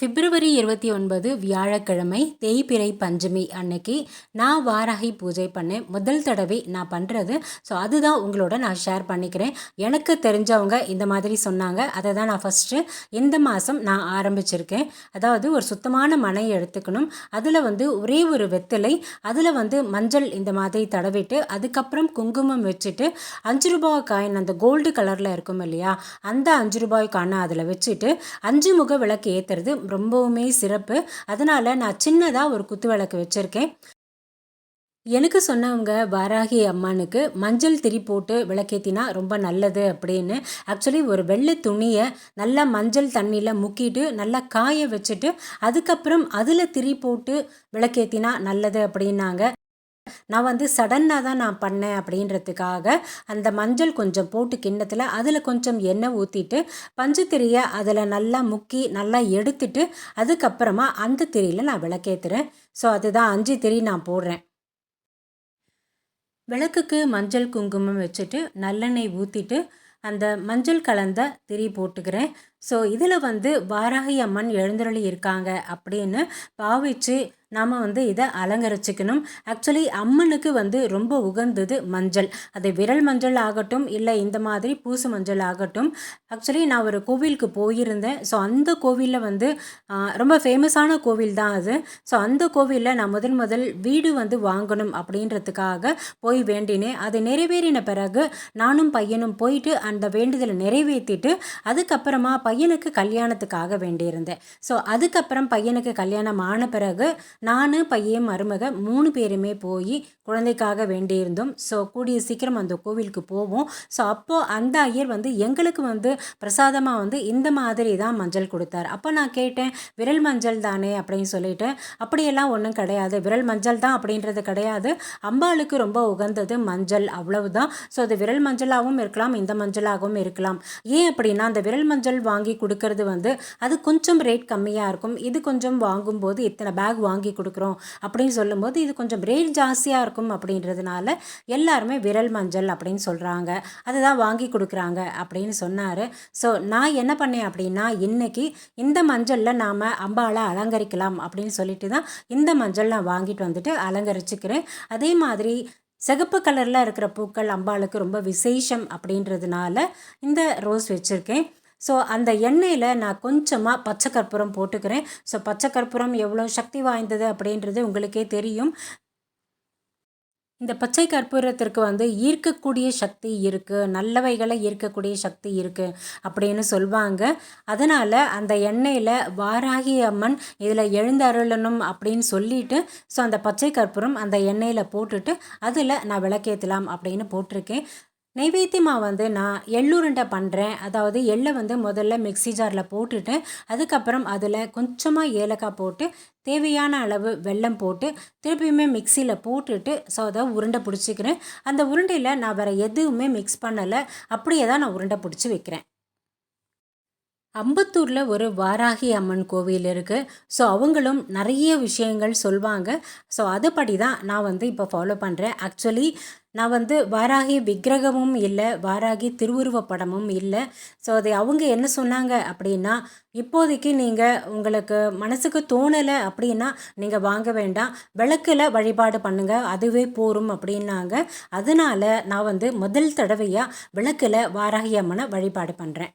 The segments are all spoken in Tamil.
பிப்ரவரி இருபத்தி ஒன்பது வியாழக்கிழமை தேய்பிறை பஞ்சமி அன்னைக்கு நான் வாராகி பூஜை பண்ணேன். முதல் தடவை நான் பண்ணுறது ஸோ அதுதான் உங்களோட நான் ஷேர் பண்ணிக்கிறேன். எனக்கு தெரிஞ்சவங்க இந்த மாதிரி சொன்னாங்க. அதை தான் நான் ஃபஸ்ட்டு இந்த மாதம் நான் ஆரம்பிச்சிருக்கேன். அதாவது ஒரு சுத்தமான மனை எடுத்துக்கணும். அதில் வந்து ஒரே ஒரு வெத்தலை அதில் வந்து மஞ்சள் இந்த மாதிரி தடவிட்டு அதுக்கப்புறம் குங்குமம் வச்சுட்டு அஞ்சு ரூபாய் காயின் அந்த கோல்டு கலரில் இருக்கும் இல்லையா? அந்த அஞ்சு ரூபாய் காயினை அதில் வச்சுட்டு அஞ்சு முக விளக்கு ஏற்றுறது ரொம்பவுமே சிறப்பு. அதனால் நான் சின்னதாக ஒரு குத்து விளக்கு வச்சுருக்கேன். எனக்கு சொன்னவங்க வாராகி அம்மானுக்கு மஞ்சள் திரி போட்டு விளக்கேற்றினா ரொம்ப நல்லது அப்படின்னு. ஆக்சுவலி ஒரு வெள்ளை துணியை நல்லா மஞ்சள் தண்ணியில் முக்கிட்டு நல்லா காய வச்சுட்டு அதுக்கப்புறம் அதில் திரி போட்டு விளக்கேற்றினா நல்லது அப்படின்னாங்க. நான் வந்து சடனாக தான் நான் பண்ணேன் அப்படின்றதுக்காக அந்த மஞ்சள் கொஞ்சம் போட்டு கிண்ணத்தில் அதில் கொஞ்சம் எண்ணெய் ஊற்றிட்டு பஞ்சு திரியை அதில் நல்லா முக்கி நல்லா எடுத்துட்டு அதுக்கப்புறமா அந்த திரியில் நான் விளக்கேற்றுறேன் ஸோ அதுதான் அஞ்சு திரி நான் போடுறேன். விளக்குக்கு மஞ்சள் குங்குமம் வச்சுட்டு நல்லெண்ணெய் ஊற்றிட்டு அந்த மஞ்சள் கலந்த திரி போட்டுக்கிறேன். ஸோ இதில் வந்து வாராகி அம்மன் எழுந்தருளி இருக்காங்க அப்படின்னு பாவிச்சு நாம் வந்து இதை அலங்கரிச்சுக்கணும். ஆக்சுவலி அம்மனுக்கு வந்து ரொம்ப உகந்தது மஞ்சள். அது விரல் மஞ்சள் ஆகட்டும் இல்லை இந்த மாதிரி பூசு மஞ்சள் ஆகட்டும். ஆக்சுவலி நான் ஒரு கோவிலுக்கு போயிருந்தேன். ஸோ அந்த கோவிலில் வந்து ரொம்ப ஃபேமஸான கோவில் தான் அது. ஸோ அந்த கோவிலில் நான் முதல் முதல் வீடு வந்து வாங்கணும் அப்படின்றதுக்காக போய் வேண்டினேன். அது நிறைவேறின பிறகு நானும் பையனும் போயிட்டு அந்த வேண்டுதலை நிறைவேற்றிட்டு அதுக்கப்புறமா பையனுக்கு கல்யாணத்துக்காக வேண்டியிருந்தேன். ஸோ அதுக்கப்புறம் பையனுக்கு கல்யாணம் ஆன பிறகு நான் பையன் மருமக மூணு பேருமே போய் குழந்தைக்காக வேண்டியிருந்தோம். ஸோ கூடிய சீக்கிரம் அந்த கோவிலுக்கு போவோம். ஸோ அப்போது அந்த ஐயர் வந்து எங்களுக்கு வந்து பிரசாதமாக வந்து இந்த மாதிரி தான் மஞ்சள் கொடுத்தார். அப்போ நான் கேட்டேன் விரல் மஞ்சள் தானே? அப்படின்னு சொல்லிட்டு அப்படியெல்லாம் ஒன்றும் கிடையாது. விரல் மஞ்சள் தான் அப்படின்றது கிடையாது. அம்பாளுக்கு ரொம்ப உகந்தது மஞ்சள் அவ்வளவுதான். ஸோ அது விரல் மஞ்சளாகவும் இருக்கலாம் இந்த மஞ்சளாகவும் இருக்கலாம். ஏன் அப்படின்னா அந்த விரல் மஞ்சள் வா வாங்கி கொடுக்கறது வந்து அது கொஞ்சம் ரேட் கம்மியாக இருக்கும். இது கொஞ்சம் வாங்கும்போது இத்தனை பேக் வாங்கி கொடுக்குறோம் அப்படின்னு சொல்லும்போது இது கொஞ்சம் ரேட் ஜாஸ்தியாக இருக்கும் அப்படின்றதுனால எல்லாருமே விரல் மஞ்சள் அப்படின்னு சொல்கிறாங்க அதுதான் வாங்கி கொடுக்குறாங்க அப்படின்னு சொன்னார். ஸோ நான் என்ன பண்ணேன் அப்படின்னா இன்றைக்கி இந்த மஞ்சளில் நாம் அம்பாவை அலங்கரிக்கலாம் அப்படின்னு சொல்லிட்டு தான் இந்த மஞ்சள் நான் வாங்கிட்டு வந்துட்டு அலங்கரிச்சுக்கிறேன். அதே மாதிரி சிகப்பு கலரில் இருக்கிற பூக்கள் அம்பாளுக்கு ரொம்ப விசேஷம் அப்படின்றதுனால இந்த ரோஸ் வச்சுருக்கேன். ஸோ அந்த எண்ணெயில் நான் கொஞ்சமாக பச்சை கற்பூரம் போட்டுக்கிறேன். ஸோ பச்சை கற்பூரம் எவ்வளோ சக்தி வாய்ந்தது அப்படின்றது உங்களுக்கே தெரியும். இந்த பச்சை கற்பூரத்திற்கு வந்து ஈர்க்கக்கூடிய சக்தி இருக்குது நல்லவைகளை ஈர்க்கக்கூடிய சக்தி இருக்குது அப்படின்னு சொல்லுவாங்க அதனால் அந்த எண்ணெயில் வாராகி அம்மன் இதில் எழுந்தருளணும் அப்படின்னு சொல்லிட்டு ஸோ அந்த பச்சை கற்பூரம் அந்த எண்ணெயில் போட்டுட்டு அதில் நான் விளக்கேற்றலாம் அப்படின்னு போட்டிருக்கேன். நெய்வேத்தியமாக வந்து நான் எள்ளுருண்டை பண்ணுறேன் அதாவது எள்ளை வந்து முதல்ல மிக்சி ஜாரில் போட்டுட்டு அதுக்கப்புறம் அதில் கொஞ்சமாக ஏலக்காய் போட்டு தேவையான அளவு வெல்லம் போட்டு திருப்பியுமே மிக்சியில் போட்டுட்டு ஸோ அதை உருண்டை பிடிச்சிக்கிறேன். அந்த உருண்டையில் நான் வேறு எதுவுமே மிக்ஸ் பண்ணலை. அப்படியே தான் நான் உருண்டை பிடிச்சி வைக்கிறேன். அம்பத்தூரில் ஒரு வாராகி அம்மன் கோவில் இருக்குது ஸோ அவங்களும் நிறைய விஷயங்கள் சொல்லுவாங்க ஸோ அதுபடி தான் நான் வந்து இப்போ ஃபாலோ பண்ணுறேன் ஆக்சுவலி நான் வந்து வாராகி விக்கிரகமும் இல்லை வாராகி திருவுருவ படமும் இல்லை. ஸோ அதை அவங்க என்ன சொன்னாங்க அப்படின்னா இப்போதைக்கு நீங்கள் உங்களுக்கு மனசுக்கு தோணலை அப்படின்னா நீங்கள் வாங்க வேண்டாம். விளக்கில் வழிபாடு பண்ணுங்கள் அதுவே போரும் அப்படின்னாங்க. அதனால் நான் வந்து முதல் தடவையாக விளக்கில் வாராகி அம்மனை வழிபாடு பண்ணுறேன்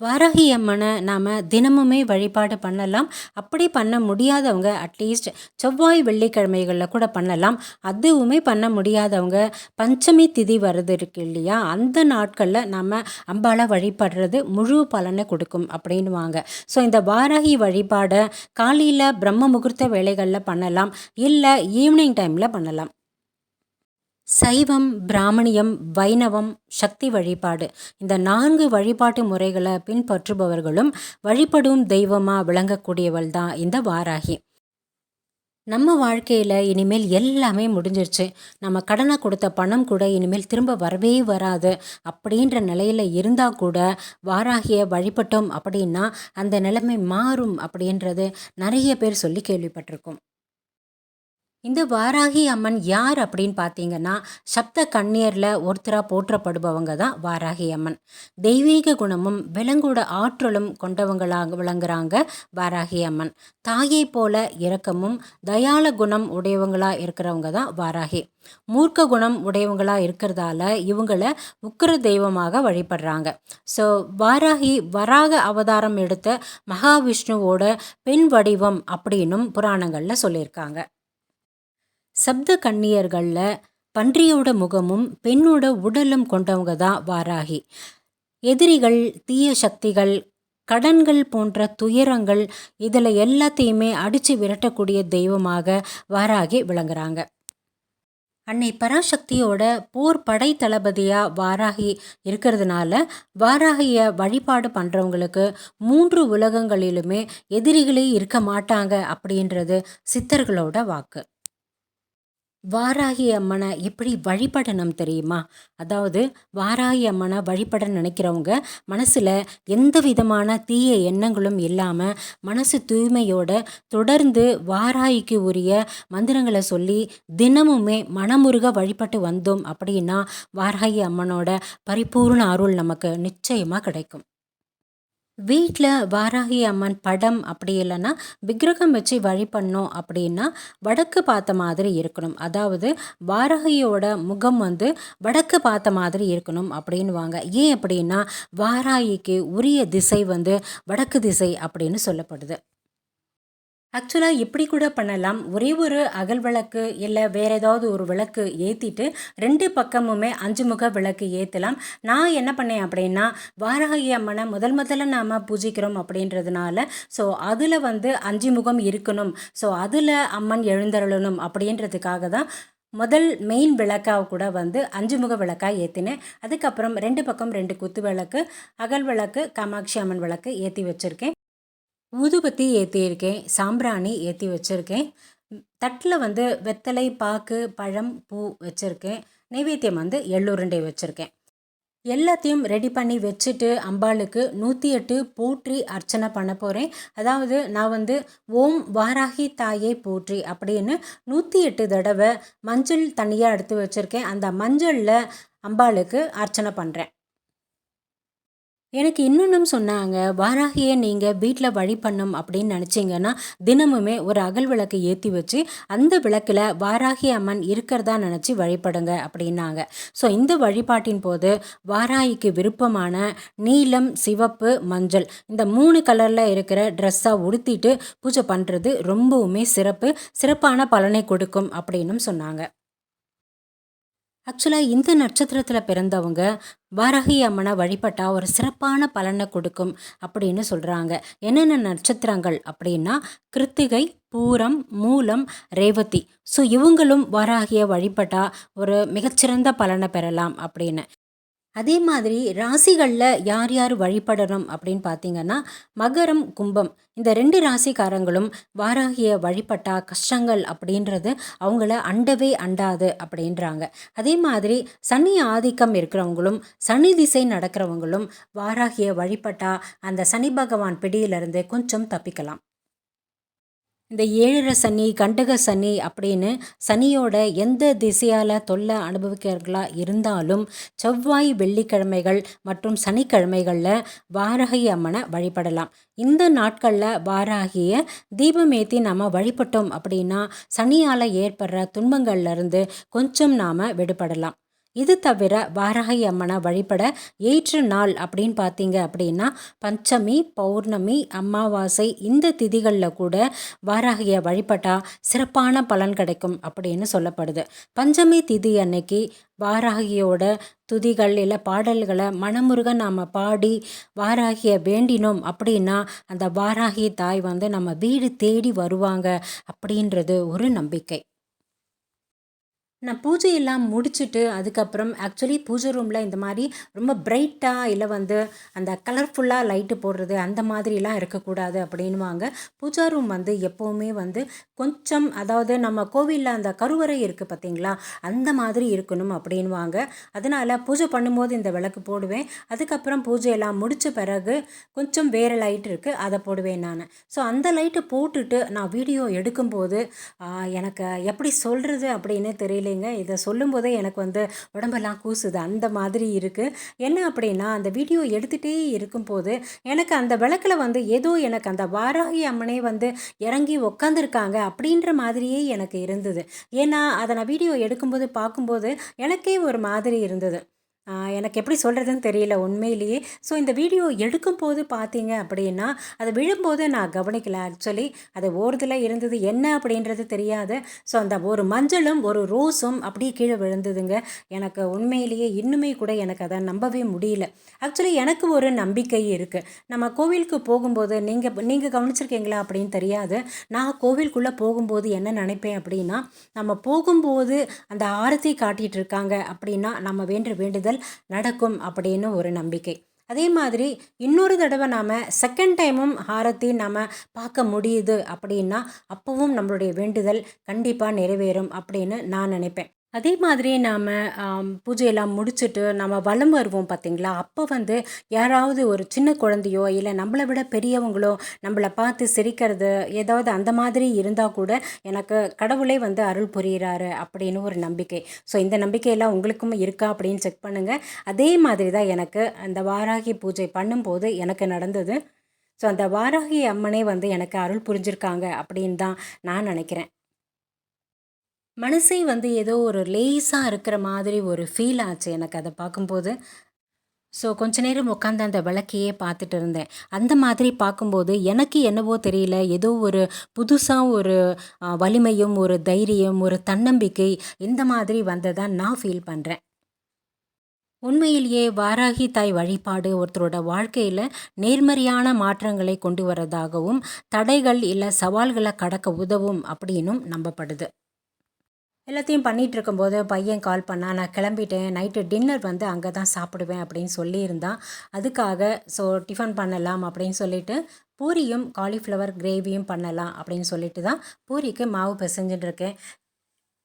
வாராகி அம்மனை நாம் தினமுமே வழிபாடு பண்ணலாம். அப்படி பண்ண முடியாதவங்க அட்லீஸ்ட் செவ்வாய் வெள்ளிக்கிழமைகளில் கூட பண்ணலாம். அதுவுமே பண்ண முடியாதவங்க பஞ்சமி திதி வருது இருக்கு இல்லையா? அந்த நாட்களில் நம்ம அம்பாலை வழிபடுறது முழு பலனை கொடுக்கும் அப்படின்வாங்க ஸோ இந்த வாராகி வழிபாடை காலையில் பிரம்ம முகூர்த்த வேலைகளில் பண்ணலாம். இல்லை ஈவினிங் டைமில் பண்ணலாம். சைவம் பிராமணியம் வைணவம் சக்தி வழிபாடு. இந்த நான்கு வழிபாட்டு முறைகளை பின்பற்றுபவர்களும் வழிபடும் தெய்வமாக விளங்கக்கூடியவள் தான் இந்த வாராகி. நம்ம வாழ்க்கையில் இனிமேல் எல்லாமே முடிஞ்சிருச்சு. நம்ம கடனை கொடுத்த பணம் கூட இனிமேல் திரும்ப வரவே வராது. அப்படின்ற நிலையில் இருந்தால் கூட வாராகிய வழிபட்டோம் அப்படின்னா அந்த நிலைமை மாறும் அப்படின்றது நிறைய பேர் சொல்லி கேள்விப்பட்டிருக்கோம். இந்த வாராகி அம்மன் யார் அப்படின்னு பார்த்தீங்கன்னா சப்த கண்ணியரில் ஒருத்தராக போற்றப்படுபவங்க தான் வாராகி அம்மன். தெய்வீக குணமும் விலங்கோட ஆற்றலும் கொண்டவங்களாக விளங்குறாங்க வாராகி அம்மன். தாயை போல இரக்கமும் தயால குணம் உடையவங்களாக இருக்கிறவங்க தான் வாராகி. மூர்க்க குணம் உடையவங்களாக இருக்கிறதால இவங்கள உக்கிர தெய்வமாக வழிபடுறாங்க. ஸோ வாராகி வராக அவதாரம் எடுத்த மகாவிஷ்ணுவோட பெண் வடிவம் அப்படின்னும் புராணங்களில் சொல்லியிருக்காங்க. சப்த கன்னியர்களில் பன்றியோட முகமும் பெண்ணோட உடலும் கொண்டவங்க தான் வாராகி. எதிரிகள் தீய சக்திகள் கடன்கள் போன்ற துயரங்கள் இதில் எல்லாத்தையுமே அடித்து விரட்டக்கூடிய தெய்வமாக வாராகி விளங்குறாங்க. அன்னை பராசக்தியோட போர் படை தளபதியாக வாராகி இருக்கிறதுனால வாராகியை வழிபாடு பண்ணுறவங்களுக்கு மூன்று உலகங்களிலுமே எதிரிகளே இருக்க மாட்டாங்க அப்படின்றது சித்தர்களோட வாக்கு. வாராகி அம்மனை எப்படி வழிபடணும் தெரியுமா? அதாவது வாராகி அம்மனை வழிபட நினைக்கிறவங்க மனசில் எந்த விதமான தீய எண்ணங்களும் இல்லாமல் மனசு தூய்மையோட தொடர்ந்து வாராகிக்கு உரிய மந்திரங்களை சொல்லி தினமுமே மனமுருக வழிபட்டு வந்தோம் அப்படின்னா வாராகி அம்மனோட பரிபூர்ண அருள் நமக்கு நிச்சயமாக கிடைக்கும். வீட்டில் வாராகி அம்மன் படம் அப்படி இல்லைன்னா விக்கிரகம் வச்சு வழி பண்ணோம் அப்படின்னா வடக்கு பார்த்த மாதிரி இருக்கணும். அதாவது வாராகியோட முகம் வந்து வடக்கு பார்த்த மாதிரி இருக்கணும் அப்படின்வாங்க ஏன் அப்படின்னா வாராகிக்கு உரிய திசை வந்து வடக்கு திசை அப்படின்னு சொல்லப்படுது. ஆக்சுவலாக இப்படி கூட பண்ணலாம். ஒரே ஒரு அகல் விளக்கு இல்லை வேறு ஏதாவது ஒரு விளக்கு ஏற்றிட்டு ரெண்டு பக்கமுமே அஞ்சு முக விளக்கு ஏற்றலாம் நான் என்ன பண்ணேன் அப்படின்னா வாராகி அம்மனை முதல் முதல்ல நாம் பூஜிக்கிறோம் அப்படின்றதுனால ஸோ அதில் வந்து அஞ்சு முகம் இருக்கணும். ஸோ அதில் அம்மன் எழுந்தருளணும் அப்படின்றதுக்காக தான் முதல் மெயின் விளக்காக கூட வந்து அஞ்சு முக விளக்காக ஏற்றினேன் அதுக்கப்புறம் ரெண்டு பக்கம் ரெண்டு குத்து விளக்கு அகல் விளக்கு காமாட்சி அம்மன் விளக்கு ஏற்றி வச்சுருக்கேன். ஊதுபத்தி ஏற்றியிருக்கேன் சாம்பிராணி ஏற்றி வச்சுருக்கேன். தட்டில் வந்து வெத்தலை பாக்கு பழம் பூ வச்சுருக்கேன். நைவேத்தியம் வந்து எள்ளுருண்டை வச்சுருக்கேன். எல்லாத்தையும் ரெடி பண்ணி வச்சுட்டு அம்பாளுக்கு நூற்றி எட்டு போற்றி அர்ச்சனை பண்ண போகிறேன் அதாவது நான் வந்து ஓம் வாராகி தாயை போற்றி அப்படின்னு நூற்றி எட்டு தடவை மஞ்சள் தனியாக எடுத்து வச்சுருக்கேன். அந்த மஞ்சளில் அம்பாளுக்கு அர்ச்சனை பண்ணுறேன் எனக்கு இன்னொன்றும் சொன்னாங்க வாராகியை நீங்கள் வீட்டில் வழி பண்ணும் அப்படின்னு நினச்சிங்கன்னா தினமுமே ஒரு அகல் விளக்கு ஏற்றி வச்சு அந்த விளக்கில் வாராகி அம்மன் இருக்கிறதா நினச்சி வழிபடுங்க அப்படின்னாங்க. ஸோ இந்த வழிபாட்டின் போது வாராகிக்கு விருப்பமான நீலம் சிவப்பு மஞ்சள் இந்த மூணு கலரில் இருக்கிற ட்ரெஸ்ஸாக உடுத்திட்டு பூஜை பண்ணுறது ரொம்பவுமே சிறப்பு சிறப்பான பலனை கொடுக்கும் அப்படின்னும் சொன்னாங்க. ஆக்சுவலாக இந்த நட்சத்திரத்தில் பிறந்தவங்க வாரகி அம்மனை வழிபட்டால் ஒரு சிறப்பான பலனை கொடுக்கும் அப்படின்னு சொல்கிறாங்க என்னென்ன நட்சத்திரங்கள் அப்படின்னா கிருத்திகை பூரம் மூலம் ரேவதி. ஸோ இவங்களும் வாராகியை வழிபட்டால் ஒரு மிகச்சிறந்த பலனை பெறலாம் அப்படின்னு. அதே மாதிரி ராசிகளில் யார் யார் வழிபடணும் அப்படின்னு பார்த்தீங்கன்னா மகரம் கும்பம். இந்த ரெண்டு ராசிக்காரங்களும் வாராகிய வழிபட்டா கஷ்டங்கள் அப்படின்றது அவங்கள அண்டவே அண்டாது அப்படின்றாங்க. அதே மாதிரி சனி ஆதிக்கம் இருக்கிறவங்களும் சனி திசை நடக்கிறவங்களும் வாராகிய வழிபட்டா அந்த சனி பகவான் பிடியிலிருந்து கொஞ்சம் தப்பிக்கலாம். இந்த ஏழரை சனி கண்டக சனி அப்படின்னு சனியோட எந்த திசையால் தொல்லை அனுபவிக்கிறர்களா இருந்தாலும் செவ்வாய் வெள்ளிக்கிழமைகள் மற்றும் சனிக்கிழமைகளில் வாரகை அம்மனை வழிபடலாம். இந்த நாட்களில் வாராகிய தீபமேத்தி நாம் வழிபட்டோம் அப்படின்னா சனியால் ஏற்படுற துன்பங்கள்லேருந்து கொஞ்சம் நாம் விடுபடலாம். இது தவிர வாராகி அம்மனை வழிபட ஏற்று நாள் அப்படின்னு பார்த்தீங்க அப்படின்னா பஞ்சமி பௌர்ணமி அமாவாசை இந்த திதிகளில் கூட வாராகியை வழிபட்டால் சிறப்பான பலன் கிடைக்கும் அப்படின்னு சொல்லப்படுது. பஞ்சமி திதி அன்னைக்கு வாராகியோட துதிகள் இல்லை பாடல்களை மனமுருக நாம் பாடி வாராகிய வேண்டினோம் அப்படின்னா அந்த வாராகி தாய் வந்து நம்ம வீடு தேடி வருவாங்க அப்படின்றது ஒரு நம்பிக்கை. நான் பூஜையெல்லாம் முடிச்சுட்டு அதுக்கப்புறம் ஆக்சுவலி பூஜை ரூமில் இந்த மாதிரி ரொம்ப பிரைட்டாக இல்லை வந்து அந்த கலர்ஃபுல்லாக லைட்டு போடுறது அந்த மாதிரிலாம் இருக்கக்கூடாது அப்படின்வாங்க பூஜா ரூம் வந்து எப்போவுமே வந்து கொஞ்சம் அதாவது நம்ம கோவிலில் அந்த கருவறை இருக்குது பார்த்தீங்களா? அந்த மாதிரி இருக்கணும் அப்படின்வாங்க அதனால் பூஜை பண்ணும்போது இந்த விளக்கு போடுவேன். அதுக்கப்புறம் பூஜையெல்லாம் முடித்த பிறகு கொஞ்சம் வேறு லைட் இருக்குது அதை போடுவேன் நான். ஸோ அந்த லைட்டு போட்டுட்டு நான் வீடியோ எடுக்கும்போது எனக்கு எப்படி சொல்கிறது அப்படின்னு தெரியல இல்லைங்க. இதை சொல்லும்போதே எனக்கு வந்து உடம்பெல்லாம் கூசுது. அந்த மாதிரி இருக்குது என்ன அப்படின்னா அந்த வீடியோ எடுத்துகிட்டே இருக்கும்போது எனக்கு அந்த விளக்கில் வந்து ஏதோ எனக்கு அந்த வாராகி அம்மனே வந்து இறங்கி உக்காந்துருக்காங்க அப்படின்ற மாதிரியே எனக்கு இருந்தது. ஏன்னா அதை நான் வீடியோ எடுக்கும்போது பார்க்கும்போது எனக்கே ஒரு மாதிரி இருந்தது. எனக்கு எப்படி சொல்கிறதுன்னு தெரியல உண்மையிலேயே. ஸோ இந்த வீடியோ எடுக்கும் போது பார்த்தீங்க அப்படின்னா அது விழும்போது நான் கவனிக்கல. ஆக்சுவலி அது ஓரத்தில் இருந்தது என்ன அப்படின்றது தெரியாது. ஸோ அந்த ஒரு மஞ்சளும் ஒரு ரோஸும் அப்படியே கீழே விழுந்ததுங்க. எனக்கு உண்மையிலேயே இன்னுமே கூட எனக்கு அதை நம்பவே முடியல. ஆக்சுவலி எனக்கு ஒரு நம்பிக்கை இருக்குது நம்ம கோவிலுக்கு போகும்போது நீங்கள் நீங்கள் கவனிச்சிருக்கீங்களா அப்படின்னு தெரியாது. நான் கோவிலுக்குள்ளே போகும்போது என்ன நினைப்பேன் அப்படின்னா நம்ம போகும்போது அந்த ஆரத்தி காட்டிகிட்டு இருக்காங்க அப்படின்னா நம்ம வேண்ட வேண்டுதல் நடக்கும் அப்படின்னு ஒரு நம்பிக்கை. அதே மாதிரி இன்னொரு தடவை நாம் செகண்ட் டைமும் ஹாரத்தி நாம் பார்க்க முடியுது அப்படின்னா அப்போவும் நம்மளுடைய வேண்டுதல் கண்டிப்பாக நிறைவேறும் அப்படின்னு நான் நினைப்பேன். அதே மாதிரி நாம் பூஜையெல்லாம் முடிச்சுட்டு நம்ம வலம் வருவோம் பார்த்திங்களா அப்போ வந்து யாராவது ஒரு சின்ன குழந்தையோ இல்லை நம்மளை விட பெரியவங்களோ நம்மளை பார்த்து சிரிக்கிறது ஏதாவது அந்த மாதிரி இருந்தால் கூட எனக்கு கடவுளே வந்து அருள் புரிகிறாரு அப்படின்னு ஒரு நம்பிக்கை. ஸோ இந்த நம்பிக்கையெல்லாம் உங்களுக்கும் இருக்கா அப்படின்னு செக் பண்ணுங்கள் அதே மாதிரி தான் எனக்கு அந்த வாராகி பூஜை பண்ணும்போது எனக்கு நடந்தது. ஸோ அந்த வாராகி அம்மனே வந்து எனக்கு அருள் புரிஞ்சிருக்காங்க அப்படின்னு தான் நான் நினைக்கிறேன். மனசே வந்து ஏதோ ஒரு லேஸாக இருக்கிற மாதிரி ஒரு ஃபீல் ஆச்சு எனக்கு அதை பார்க்கும்போது. ஸோ கொஞ்ச நேரம் உட்காந்து அந்த விளக்கையே பார்த்துட்டு இருந்தேன். அந்த மாதிரி பார்க்கும்போது எனக்கு என்னவோ தெரியல. ஏதோ ஒரு புதுசாக ஒரு வலிமையும் ஒரு தைரியம் ஒரு தன்னம்பிக்கை இந்த மாதிரி வந்ததான் நான் ஃபீல் பண்ணுறேன் உண்மையிலேயே வாராகி தாய் வழிபாடு ஒருத்தரோட வாழ்க்கையில் நேர்மறையான மாற்றங்களை கொண்டு வரதாகவும் தடைகள் இல்லை சவால்களை கடக்க உதவும் அப்படின்னும் நம்பப்படுது. எல்லாத்தையும் பண்ணிகிட்டு இருக்கும்போது பையன் கால் பண்ணால் நான் கிளம்பிட்டேன் நைட்டு டின்னர் வந்து அங்கே தான் சாப்பிடுவேன் அப்படின்னு சொல்லியிருந்தான். அதுக்காக ஸோ டிஃபன் பண்ணலாம் அப்படின்னு சொல்லிட்டு பூரியும் காலிஃப்ளவர் கிரேவியும் பண்ணலாம் அப்படின்னு சொல்லிட்டு தான் பூரிக்கு மாவு பிசைஞ்சுட்டு இருக்கேன்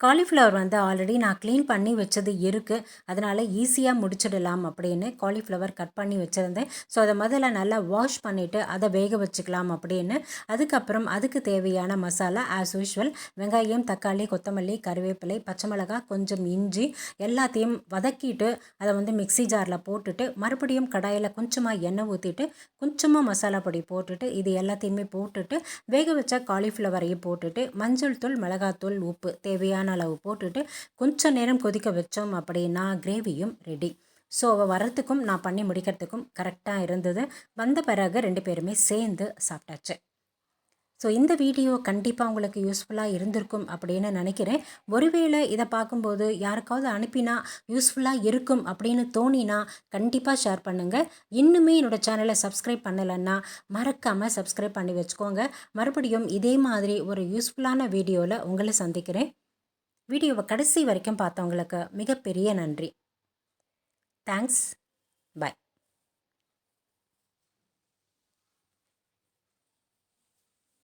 காலிஃப்ளவர் வந்து ஆல்ரெடி நான் க்ளீன் பண்ணி வச்சது இருக்குது அதனால் ஈஸியாக முடிச்சிடலாம் அப்படின்னு காலிஃப்ளவர் கட் பண்ணி வச்சுருந்தேன். ஸோ அதை முதல்ல நல்லா வாஷ் பண்ணிவிட்டு அதை வேக வச்சுக்கலாம் அப்படின்னு. அதுக்கப்புறம் அதுக்கு தேவையான மசாலா ஆஸ் யூஷுவல் வெங்காயம் தக்காளி கொத்தமல்லி கருவேப்பிலை பச்சை மிளகாய் கொஞ்சம் இஞ்சி எல்லாத்தையும் வதக்கிட்டு அதை வந்து மிக்சி ஜாரில் போட்டுட்டு மறுபடியும் கடாயில் கொஞ்சமாக எண்ணெய் ஊற்றிட்டு கொஞ்சமாக மசாலா பொடி போட்டுட்டு இது எல்லாத்தையுமே போட்டுட்டு வேக வச்ச காலிஃப்ளவரையும் போட்டுட்டு மஞ்சள் தூள் மிளகாத்தூள் உப்பு தேவையான தேவையான அளவு போட்டுட்டு கொஞ்சம் நேரம் கொதிக்க வச்சோம் அப்படின்னா கிரேவியும் ரெடி ஸோ அவள் வரத்துக்கும் நான் பண்ணி முடிக்கிறதுக்கும் கரெக்டாக இருந்தது. வந்த பிறகு ரெண்டு பேருமே சேர்ந்து சாப்பிட்டாச்சு. ஸோ இந்த வீடியோ கண்டிப்பாக உங்களுக்கு யூஸ்ஃபுல்லாக இருந்திருக்கும் அப்படின்னு நினைக்கிறேன். ஒருவேளை இதை பார்க்கும்போது யாருக்காவது அனுப்பினா யூஸ்ஃபுல்லாக இருக்கும் அப்படின்னு தோணினா கண்டிப்பாக ஷேர் பண்ணுங்கள் இன்னுமே என்னோடய சேனலை சப்ஸ்கிரைப் பண்ணலைன்னா மறக்காமல் சப்ஸ்கிரைப் பண்ணி வச்சுக்கோங்க. மறுபடியும் இதே மாதிரி ஒரு யூஸ்ஃபுல்லான வீடியோவில் உங்களை சந்திக்கிறேன். வீடியோவை கடைசி வரைக்கும் பார்த்தவங்களுக்கு மிகப்பெரிய நன்றி. Thanks bye